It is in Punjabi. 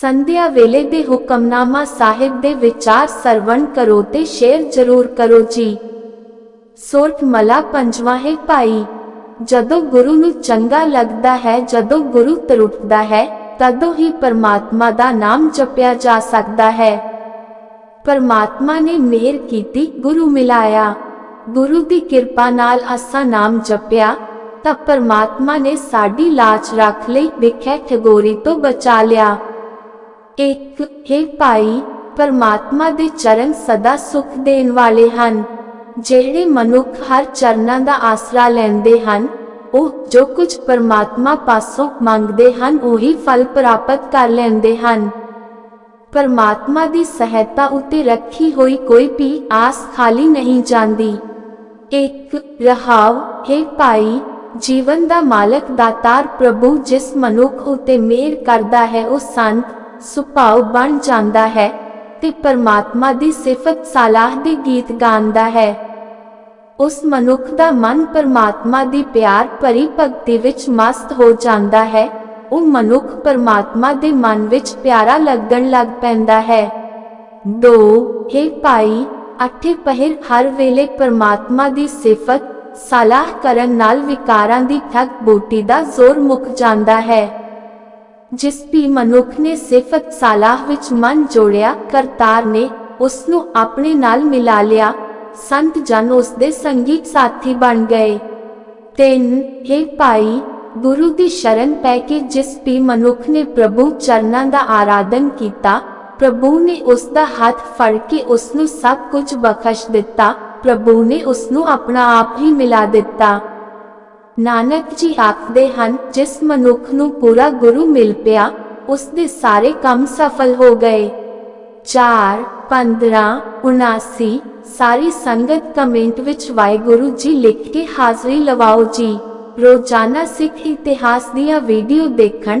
ਸੰਧਿਆ ਵੇਲੇ ਦੇ ਹੁਕਮਨਾਮਾ ਸਾਹਿਬ ਦੇ ਵਿਚਾਰ ਸਰਵਣ ਕਰੋ ਤੇ ਸ਼ੇਅਰ ਜ਼ਰੂਰ ਕਰੋ ਜੀ। ਸੋਰਠ ਮਲਾ ਪੰਜਵਾਂ ਹੈ, ਭਾਈ, ਜਦੋਂ ਗੁਰੂ ਨੂੰ ਚੰਗਾ ਲੱਗਦਾ ਹੈ, ਜਦੋਂ ਗੁਰੂ ਤਰੁੱਟਦਾ ਹੈ, ਤਦੋਂ ਹੀ ਪਰਮਾਤਮਾ ਦਾ ਨਾਮ ਜਪਿਆ ਜਾ ਸਕਦਾ ਹੈ। ਪਰਮਾਤਮਾ ਨੇ ਮਿਹਰ ਕੀਤੀ, ਗੁਰੂ ਮਿਲਾਇਆ। ਗੁਰੂ ਦੀ ਕਿਰਪਾ ਨਾਲ ਅਸਾਂ ਨਾਮ ਜਪਿਆ, ਤਾਂ ਪਰਮਾਤਮਾ ਨੇ ਸਾਡੀ ਲਾਜ ਰੱਖ ਲਈ, ਵਿਖੇ ਠਗੋਰੀ ਤੋਂ ਬਚਾ ਲਿਆ। ਇੱਕ ਹੈ ਭਾਈ ਪਰਮਾਤਮਾ ਦੇ ਚਰਨ ਸਦਾ ਸੁਖ ਦੇਣ ਵਾਲੇ ਹਨ। ਜਿਹੜੇ ਮਨੁੱਖ ਹਰ ਚਰਨਾਂ ਦਾ ਆਸਰਾ ਲੈਂਦੇ ਹਨ, ਉਹ ਜੋ ਕੁਝ ਪਰਮਾਤਮਾ ਪਾਸੋਂ ਮੰਗਦੇ ਹਨ, ਉਹੀ ਫਲ ਪ੍ਰਾਪਤ ਕਰ ਲੈਂਦੇ ਹਨ। ਪਰਮਾਤਮਾ ਦੀ ਸਹਾਇਤਾ ਉਤੇ ਰੱਖੀ ਹੋਈ ਕੋਈ ਵੀ ਆਸ ਖਾਲੀ ਨਹੀਂ ਜਾਂਦੀ। ਇੱਕ ਰਹਾਵ ਹੈ ਭਾਈ, ਜੀਵਨ ਦਾ ਮਾਲਕ ਦਾਤਾਰ ਪ੍ਰਭੂ ਜਿਸ ਮਨੁੱਖ ਉਤੇ ਮਿਹਰ ਕਰਦਾ ਹੈ, ਉਹ ਸੰਤ ਸੁਭਾਅ ਬਣ ਜਾਂਦਾ ਹੈ ਤੇ ਪਰਮਾਤਮਾ ਦੀ ਸਿਫਤ ਸਲਾਹ ਦੇ ਗੀਤ ਗਾਉਂਦਾ ਹੈ। ਉਸ ਮਨੁੱਖ ਦਾ ਮਨ ਪਰਮਾਤਮਾ ਦੀ ਪਿਆਰ ਭਰੀ ਭਗਤੀ ਵਿੱਚ ਮਸਤ ਹੋ ਜਾਂਦਾ ਹੈ। ਉਹ ਮਨੁੱਖ ਪਰਮਾਤਮਾ ਦੇ ਮਨ ਵਿੱਚ ਪਿਆਰਾ ਲੱਗਣ ਲੱਗ ਪੈਂਦਾ ਹੈ। ਦੋ, ਹੇ ਭਾਈ, ਅੱਠੇ ਪਹਿਰ ਹਰ ਵੇਲੇ ਪਰਮਾਤਮਾ ਦੀ ਸਿਫਤ ਸਲਾਹ ਕਰਨ ਨਾਲ ਵਿਕਾਰਾਂ ਦੀ ਠੱਗ ਬੂਟੀ ਦਾ ਜ਼ੋਰ ਮੁੱਕ ਜਾਂਦਾ ਹੈ। ਜਿਸ ਵੀ ਮਨੁੱਖ ਨੇ ਸਿਫਤ ਸਲਾਹ ਵਿੱਚ ਮਨ ਜੋੜਿਆ, ਕਰਤਾਰ ਨੇ ਉਸ ਨੂੰ ਆਪਣੇ ਨਾਲ ਮਿਲਾ ਲਿਆ। ਸੰਤ ਜਨ ਉਸ ਦੇ ਸੰਗੀਤ ਸਾਥੀ ਬਣ ਗਏ। ਤਿੰਨ, ਹੈ ਭਾਈ, ਗੁਰੂ ਦੀ ਸ਼ਰਨ ਪੈ ਕੇ ਜਿਸ ਵੀ ਮਨੁੱਖ ਨੇ ਪ੍ਰਭੂ ਚਰਨਾਂ ਦਾ ਆਰਾਧਨ ਕੀਤਾ, ਪ੍ਰਭੂ ਨੇ ਉਸ ਦਾ ਹੱਥ ਫੜ ਕੇ ਉਸ ਨੂੰ ਸਭ ਕੁਝ ਬਖਸ਼ ਦਿੱਤਾ, ਪ੍ਰਭੂ ਨੇ ਉਸ ਨੂੰ ਆਪਣਾ ਆਪ ਹੀ ਮਿਲਾ ਦਿੱਤਾ। ਨਾਨਕ ਜੀ ਆਖਦੇ ਹਨ, ਜਿਸ ਮਨੁੱਖ ਨੂੰ ਪੂਰਾ ਗੁਰੂ ਮਿਲ ਪਿਆ ਉਸ ਦੇ ਸਾਰੇ ਕੰਮ ਸਫਲ ਹੋ ਗਏ। 4 15 79 ਸਾਰੀ ਸੰਗਤ ਕਮੈਂਟ ਵਿੱਚ ਵਾਹਿਗੁਰੂ ਜੀ ਲਿਖ ਕੇ ਹਾਜ਼ਰੀ ਲਵਾਓ ਜੀ। ਰੋਜ਼ਾਨਾ ਸਿੱਖ ਇਤਿਹਾਸ ਦੀਆਂ ਵੀਡੀਓ ਦੇਖਣ